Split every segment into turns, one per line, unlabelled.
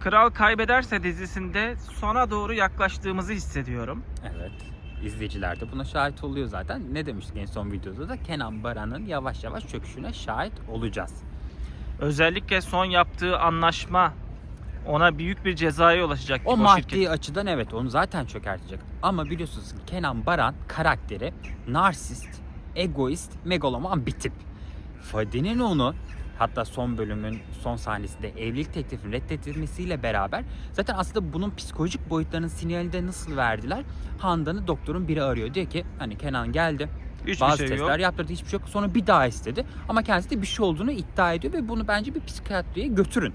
Kral Kaybederse dizisinde sona doğru yaklaştığımızı hissediyorum.
Evet. İzleyiciler de buna şahit oluyor zaten. Ne demiştik en son videoda da Kenan Baran'ın yavaş yavaş çöküşüne şahit olacağız.
Özellikle son yaptığı anlaşma ona büyük bir cezaya ulaşacak
O
gibi
maddi
şirket.
açıdan evet onu zaten çökertecek. Ama biliyorsunuz Kenan Baran karakteri narsist, egoist, megaloman bir tip. Fadi'nin onu hatta son bölümün son sahnesinde evlilik teklifini reddedilmesiyle beraber zaten aslında bunun psikolojik boyutlarının sinyalini de nasıl verdiler? Handan'ı doktorun biri arıyor. Diyor ki hani Kenan geldi.
Hiçbir
Bazı
şey
testler
yok.
yaptırdı hiçbir şey yok. Sonra bir daha istedi. Ama kendisi de bir şey olduğunu iddia ediyor ve bunu bence bir psikiyatriye götürün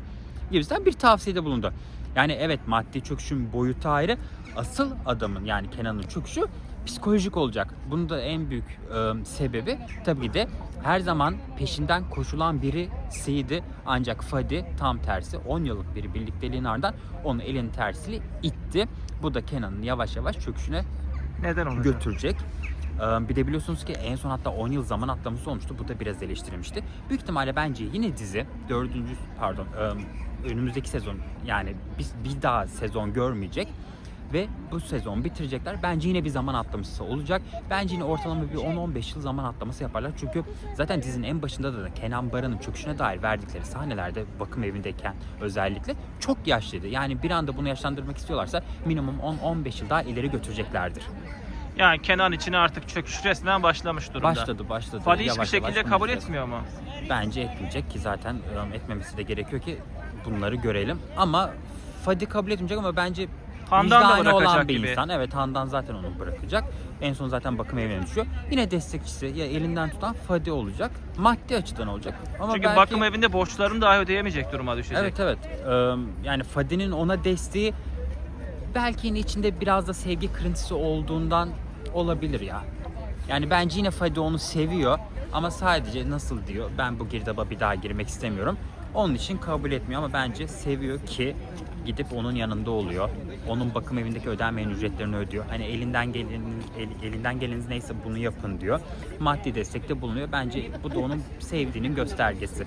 gibisinden bir tavsiyede bulundu. Yani evet maddi çöküşün boyutu ayrı. Asıl adamın yani Kenan'ın çöküşü psikolojik olacak. Bunun da en büyük e, sebebi tabii de her zaman peşinden koşulan birisiydi. Ancak Fadi tam tersi 10 yıllık bir birlikteliğin ardından onun elini tersiyle itti. Bu da Kenan'ın yavaş yavaş çöküşüne
Neden olacak?
götürecek. Ee, Bir de biliyorsunuz ki en son hatta 10 yıl zaman atlaması olmuştu. Bu da biraz eleştirilmişti. Büyük ihtimalle bence yine dizi dördüncü pardon e, önümüzdeki sezon yani biz bir daha sezon görmeyecek ve bu sezon bitirecekler. Bence yine bir zaman atlaması olacak. Bence yine ortalama bir 10-15 yıl zaman atlaması yaparlar. Çünkü zaten dizinin en başında da Kenan Baran'ın çöküşüne dair verdikleri sahnelerde bakım evindeyken özellikle çok yaşlıydı. Yani bir anda bunu yaşlandırmak istiyorlarsa minimum 10-15 yıl daha ileri götüreceklerdir.
Yani Kenan için artık çöküş resmen başlamış durumda.
Başladı başladı.
Fadi hiçbir
Yavaş yavaş
şekilde
bunu
kabul etmiyor mu?
Bence etmeyecek ki zaten ıı, etmemesi de gerekiyor ki bunları görelim. Ama Fadi kabul etmeyecek ama bence
Handan da
vicdanı
bırakacak
olan bir
gibi.
insan. Evet Handan zaten onu bırakacak. En son zaten bakım evine düşüyor. Yine destekçisi ya elinden tutan Fadi olacak. Maddi açıdan olacak. Ama
Çünkü
belki...
bakım evinde borçlarını dahi ödeyemeyecek duruma düşecek.
Evet evet. Ee, yani Fadi'nin ona desteği belki yine içinde biraz da sevgi kırıntısı olduğundan olabilir ya. Yani bence yine Fadi onu seviyor ama sadece nasıl diyor ben bu girdaba bir daha girmek istemiyorum. Onun için kabul etmiyor ama bence seviyor ki gidip onun yanında oluyor. Onun bakım evindeki ödenmeyen ücretlerini ödüyor. Hani elinden gelen el- elinden geleniz neyse bunu yapın diyor. Maddi destekte bulunuyor. Bence bu da onun sevdiğinin göstergesi.